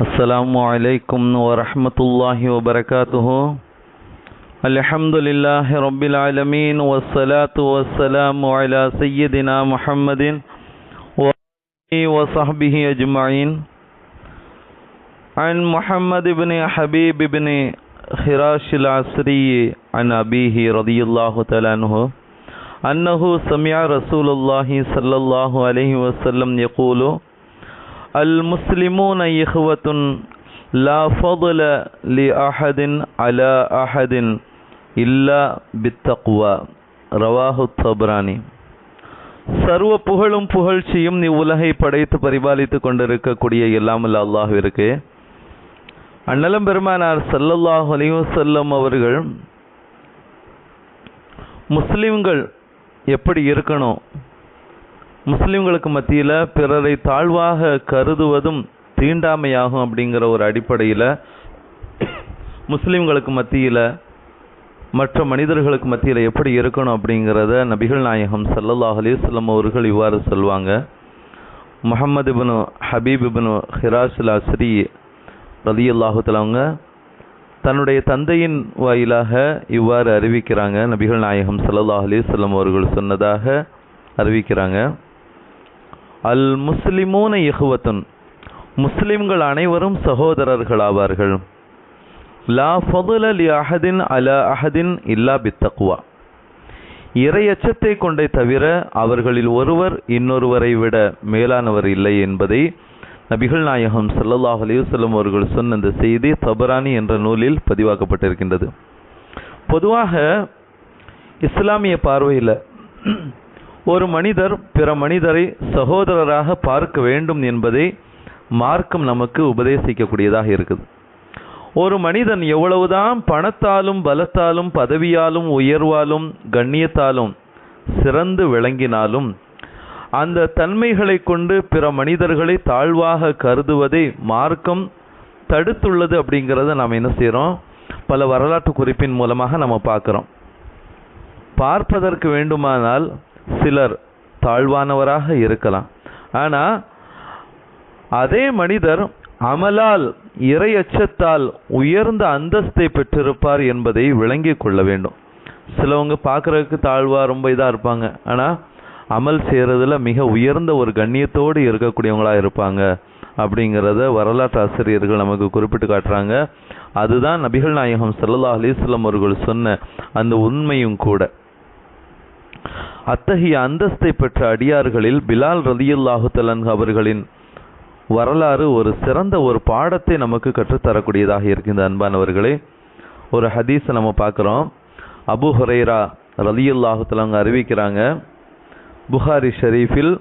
السلام عليكم ورحمة الله وبركاته. الحمد لله رب العالمين والصلاة والسلام على سيدنا محمد وصحبه أجمعين. عن محمد بن حبيب بن خراش العصري عن أبيه رضي الله تعالى عنه أنه سمع رسول الله صلى الله عليه وسلم يقول அல் முஸ்லிமூன இஹுவத்துன் லா ஃபதுல லி அஹதின் அலா அஹதின் இல்லா பித்தக்குவா ரவாஹு சப்ரானி சர்வ புகழும் புகழ்ச்சியும் நீ உலகை படைத்து பரிபாலித்து கொண்டிருக்கக்கூடிய எல்லாமல்ல அல்லாஹுவிற்கு அண்ணலம் பெருமானார் சல்லல்லாஹு அலிவசல்லம் அவர்கள் முஸ்லிம்கள் எப்படி இருக்கணும் முஸ்லிம்களுக்கு மத்தியில் பிறரை தாழ்வாக கருதுவதும் தீண்டாமையாகும் அப்படிங்கிற ஒரு அடிப்படையில் முஸ்லிம்களுக்கு மத்தியில் மற்ற மனிதர்களுக்கு மத்தியில் எப்படி இருக்கணும் அப்படிங்கிறத நபிகள் நாயகம் ஸல்லல்லாஹு அலிஸ்லம் அவர்கள் இவ்வாறு சொல்வாங்க. முகமது இபனு ஹபீப் இபனு ஹிராசுல் அஸ்ரி ரலியல்லாஹு அவங்க தன்னுடைய தந்தையின் வாயிலாக இவ்வாறு அறிவிக்கிறாங்க. நபிகள் நாயகம் ஸல்லல்லாஹு அலிஸ்லம் அவர்கள் சொன்னதாக அறிவிக்கிறாங்க. அல் முஸ்லிமூன இஹுவத்துன். முஸ்லிம்கள் அனைவரும் சகோதரர்களாவார்கள் லா ஃபதுல லி அஹதின் அல அஹதின் இல்லா பித்தக்வா. இறையச்சத்தை கொண்டே தவிர அவர்களில் ஒருவர் இன்னொருவரை விட மேலானவர் இல்லை என்பதை நபிகள் நாயகம் சல்லல்லாஹ் அலையுசல்லம் அவர்கள் சொன்ன இந்த செய்தி தபரானி என்ற நூலில் பதிவாக்கப்பட்டிருக்கின்றது. பொதுவாக இஸ்லாமிய பார்வையில் ஒரு மனிதர் பிற மனிதரை சகோதரராக பார்க்க வேண்டும் என்பதை மார்க்கம் நமக்கு உபதேசிக்கக்கூடியதாக இருக்குது. ஒரு மனிதன் எவ்வளவுதான் பணத்தாலும் பலத்தாலும் பதவியாலும் உயர்வாலும் கண்ணியத்தாலும் சிறந்து விளங்கினாலும் அந்த தன்மைகளை கொண்டு பிற மனிதர்களை தாழ்வாக கருதுவதை மார்க்கம் தடுத்துள்ளது அப்படிங்கிறத நாம் என்ன செய்கிறோம் பல வரலாற்று குறிப்பின் மூலமாக நம்ம பார்க்குறோம். பார்ப்பதற்கு வேண்டுமானால் சிலர் தாழ்வானவராக இருக்கலாம். ஆனால் அதே மனிதர் அமலால் இறை அச்சத்தால் உயர்ந்த அந்தஸ்தை பெற்றிருப்பார் என்பதை விளங்கிக் கொள்ள வேண்டும். சிலவங்க பார்க்கறதுக்கு தாழ்வாக ரொம்ப இதாக இருப்பாங்க. ஆனால் அமல் செய்கிறதுல மிக உயர்ந்த ஒரு கண்ணியத்தோடு இருக்கக்கூடியவங்களாக இருப்பாங்க அப்படிங்கிறத வரலாற்று ஆசிரியர்கள் நமக்கு குறிப்பிட்டு காட்டுறாங்க. அதுதான் நபிகள் நாயகம் சல்லா அலிஸ்லம் அவர்கள் சொன்ன அந்த உண்மையும் கூட. அத்தகைய அந்தஸ்தை பெற்ற அடியார்களில் பிலால் ரதியுல்லாஹு தலன் அவர்களின் வரலாறு ஒரு சிறந்த ஒரு பாடத்தை நமக்கு கற்றுத்தரக்கூடியதாக இருக்கின்ற அன்பானவர்களே. ஒரு ஹதீஸை நம்ம பார்க்குறோம். அபு ஹுரைரா ரலியல்லாஹு தலங்க அறிவிக்கிறாங்க. புகாரி ஷெரீஃபில்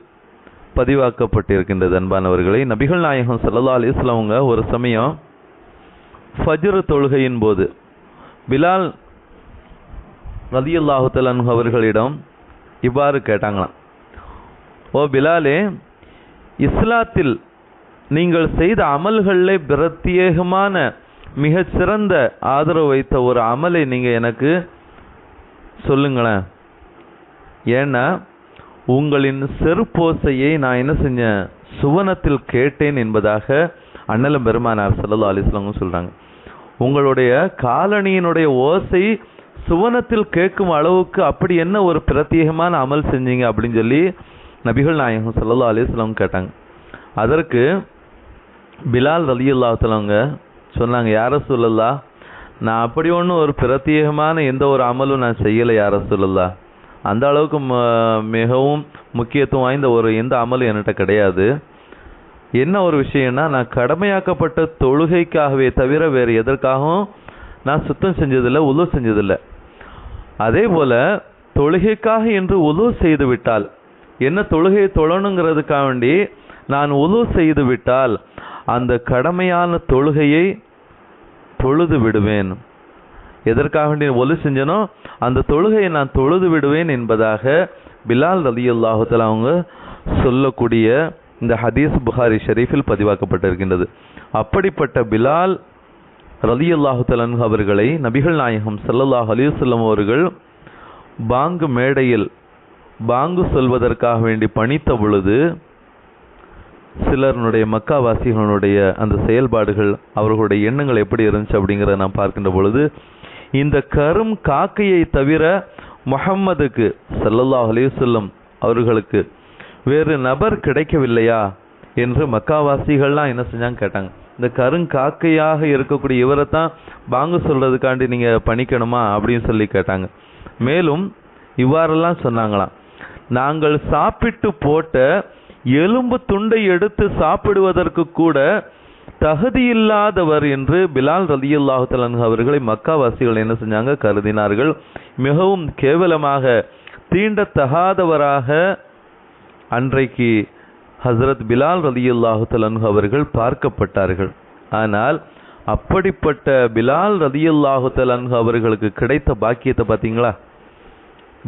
பதிவாக்கப்பட்டிருக்கின்றது அன்பானவர்களே. நபிகள் நாயகம் சல்லா அலிஸ்லவங்க ஒரு சமயம் ஃபஜ்ரு தொழுகையின் போது பிலால் ரலியல்லாஹு தலன் அவர்களிடம் இவ்வாறு கேட்டாங்களாம். ஓ பிலாலே இஸ்லாத்தில் நீங்கள் செய்த அமல்களிலே பிரத்யேகமான மிகச்சிறந்த ஆதரவு வைத்த ஒரு அமலை நீங்கள் எனக்கு சொல்லுங்களேன். ஏன்னா உங்களின் செருப்போசையை நான் என்ன செஞ்சேன்? சுவனத்தில் கேட்டேன் என்பதாக அண்ணலம் பெருமானார் சல்லா அலிஸ்லாமும் சொல்கிறாங்க உங்களுடைய காலணியினுடைய ஓசை சுவனத்தில் கேட்கும் அளவுக்கு அப்படி என்ன ஒரு பிரத்யேகமான அமல் செஞ்சீங்க அப்படின்னு சொல்லி நபிகள் நாயகம் சல்லா அலிஸ்லாம் கேட்டாங்க. அதற்கு பிலால் அலி அல்லாத்தலவங்க சொன்னாங்க யார சொல்லலா நான் அப்படி ஒன்றும் ஒரு பிரத்யேகமான எந்த ஒரு அமலும் நான் செய்யலை யார சொல்லலா அந்த அளவுக்கு மிகவும் முக்கியத்துவம் வாய்ந்த ஒரு எந்த அமலும் என்கிட்ட கிடையாது. என்ன ஒரு விஷயம்னா நான் கடமையாக்கப்பட்ட தொழுகைக்காகவே தவிர வேறு எதற்காகவும் நான் சுத்தம் செஞ்சதில்லை உள்ள செஞ்சதில்லை. அதே போல தொழுகைக்காக என்று உழு செய்து விட்டால் என்ன தொழுகையை தொழணுங்கிறதுக்காக வேண்டி நான் உழு செய்து விட்டால் அந்த கடமையான தொழுகையை தொழுது விடுவேன். எதற்காக வேண்டி ஒலு செஞ்சனோ அந்த தொழுகையை நான் தொழுது விடுவேன் என்பதாக பிலால் ரலி அல்லாஹுத்தலா அவங்க சொல்லக்கூடிய இந்த ஹதீஸ் புகாரி ஷரீஃபில் பதிவாக்கப்பட்டிருக்கின்றது. அப்படிப்பட்ட பிலால் ரலி அல்லாஹுத்தலன் அவர்களை நபிகள் நாயகம் சல்லல்லாஹ் அலிசல்லம் அவர்கள் பாங்கு மேடையில் பாங்கு சொல்வதற்காக வேண்டி பணித்த பொழுது சிலருடைய மக்காவாசிகளுடைய அந்த செயல்பாடுகள் அவர்களுடைய எண்ணங்கள் எப்படி இருந்துச்சு அப்படிங்கிறத நாம் பார்க்கின்ற பொழுது இந்த கரும் காக்கையை தவிர முஹம்மதுக்கு சல்லல்லாஹ் அலிசல்லம் அவர்களுக்கு வேறு நபர் கிடைக்கவில்லையா? என்று மக்காவாசிகள்லாம் என்ன செஞ்சாங்க கேட்டாங்க. இந்த கருங்காக்கையாக இருக்கக்கூடிய இவரை தான் பாங்கு சொல்கிறதுக்காண்டி நீங்கள் பணிக்கணுமா அப்படின்னு சொல்லி கேட்டாங்க. மேலும் இவ்வாறெல்லாம் சொன்னாங்களாம். நாங்கள் சாப்பிட்டு போட்ட எலும்பு துண்டை எடுத்து சாப்பிடுவதற்கு கூட தகுதியில்லாதவர் என்று பிலால் ரலியல்லாஹு தஆலா அவர்களை மக்காவாசிகள் என்ன செஞ்சாங்க கருதினார்கள். மிகவும் கேவலமாக தீண்டத்தகாதவராக அன்றைக்கு ஹசரத் பிலால் ரலியல்லாஹு தஆலா அவர்கள் பார்க்கப்பட்டார்கள். ஆனால் அப்படிப்பட்ட பிலால் ரலியல்லாஹு தஆலா அவர்களுக்கு கிடைத்த பாக்கியத்தை பார்த்தீங்களா?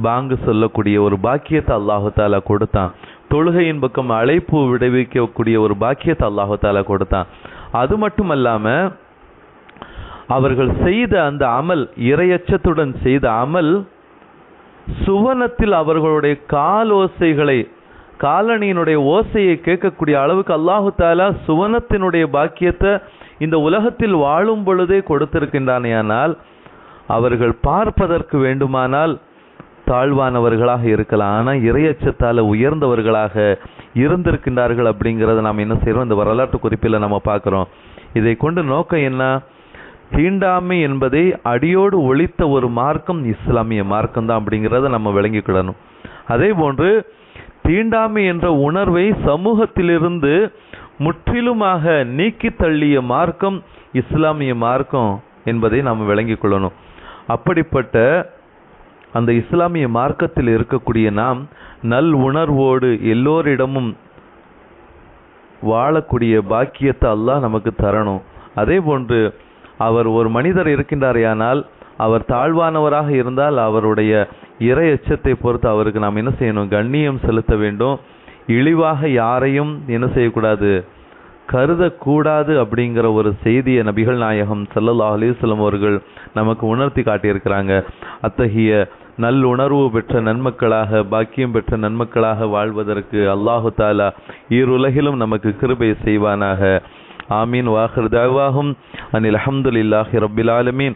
பாங்கு சொல்லக்கூடிய ஒரு பாக்கியத்தை அல்லாஹு தாலா கொடுத்தான். தொழுகையின் பக்கம் அழைப்பு விடுவிக்கக்கூடிய ஒரு பாக்கியத்தை அல்லாஹு தாலா கொடுத்தான். அது மட்டுமல்லாம அவர்கள் செய்த அந்த அமல் இரையச்சத்துடன் செய்த அமல் சுவனத்தில் அவர்களுடைய காலோசைகளை காலனியினுடைய காலணியினுடைய ஓசையை கேட்கக்கூடிய அளவுக்கு அல்லாஹு தாலா சுவனத்தினுடைய பாக்கியத்தை இந்த உலகத்தில் வாழும் பொழுதே கொடுத்திருக்கின்றானேயானால் அவர்கள் பார்ப்பதற்கு வேண்டுமானால் தாழ்வானவர்களாக இருக்கலாம். ஆனால் இறையச்சத்தால் உயர்ந்தவர்களாக இருந்திருக்கின்றார்கள் அப்படிங்கிறத நாம் என்ன செய்கிறோம் இந்த வரலாற்று குறிப்பில் நம்ம பார்க்குறோம். இதை கொண்டு நோக்கம் என்ன? தீண்டாமை என்பதை அடியோடு ஒழித்த ஒரு மார்க்கம் இஸ்லாமிய மார்க்கம் தான் அப்படிங்கிறத நம்ம விளங்கிக்கிடணும் அதே போன்று தீண்டாமை என்ற உணர்வை சமூகத்திலிருந்து முற்றிலுமாக நீக்கி தள்ளிய மார்க்கம் இஸ்லாமிய மார்க்கம் என்பதை நாம் விளங்கிக் கொள்ளணும். அப்படிப்பட்ட அந்த இஸ்லாமிய மார்க்கத்தில் இருக்கக்கூடிய நாம் நல் உணர்வோடு எல்லோரிடமும் வாழக்கூடிய பாக்கியத்தை அல்லாஹ் நமக்கு தரணும். அதே போன்று அவர் ஒரு மனிதர் இருக்கின்றாரையானால் அவர் தாழ்வானவராக இருந்தால் அவருடைய இறை எச்சத்தை பொறுத்து அவருக்கு நாம் என்ன செய்யணும்? கண்ணியம் செலுத்த வேண்டும். இழிவாக யாரையும் என்ன செய்யக்கூடாது? கருதக்கூடாது அப்படிங்கிற ஒரு செய்தியை நபிகள் நாயகம் சல்லல்லா அலிஸ்லம் அவர்கள் நமக்கு உணர்த்தி காட்டியிருக்கிறாங்க. அத்தகைய நல்லுணர்வு பெற்ற நன்மக்களாக பாக்கியம் பெற்ற நன்மக்களாக வாழ்வதற்கு அல்லாஹு தாலா ஈருலகிலும் நமக்கு கிருபை செய்வானாக. ஆமீன். வாஹர் தாவாகும் அனில் அஹமதுல்லாஹி ரபில் ஆலமீன்.